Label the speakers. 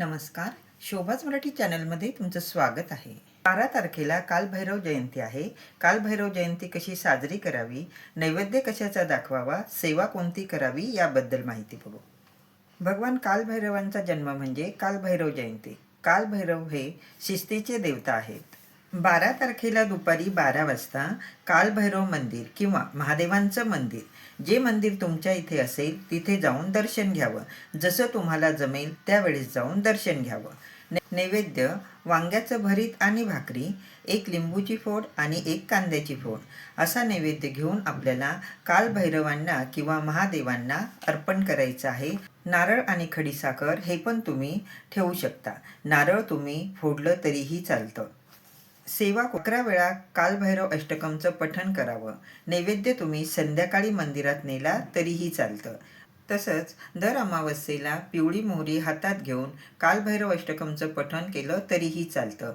Speaker 1: नमस्कार. शोभाच मराठी चॅनलमध्ये तुमचं स्वागत आहे. बारा तारखेला कालभैरव जयंती आहे. कालभैरव जयंती कशी साजरी करावी? नैवेद्य कशाचा दाखवावा? सेवा कोणती करावी? याबद्दल माहिती बघू. भगवान कालभैरवांचा जन्म म्हणजे कालभैरव जयंती. कालभैरव हे शिस्तीचे देवता आहेत. बारा तारखेला दुपारी बारा वाजता कालभैरव मंदिर किंवा महादेवांचं मंदिर. जे मंदिर तुमच्या इथे असेल तिथे जाऊन दर्शन घ्यावं. जसं तुम्हाला जमेल त्यावेळेस जाऊन दर्शन घ्यावं. ने नैवेद्य वांग्याचं भरीत आणि भाकरी एक लिंबूची फोड आणि एक कांद्याची फोड. असा नैवेद्य घेऊन आपल्याला कालभैरवांना किंवा महादेवांना अर्पण करायचं आहे. नारळ आणि खडीसाखर हे पण तुम्ही ठेवू शकता. नारळ तुम्ही फोडलं तरीही चालतं. सेवा अकरा वेळा कालभैरव अष्टकमचं पठण करावं. नैवेद्य तुम्ही संध्याकाळी मंदिरात नेला तरीही चालतं. तसंच दर अमावस्येला पिवळी मोहरी हातात घेऊन कालभैरव अष्टकमचं पठण केलं तरीही चालतं.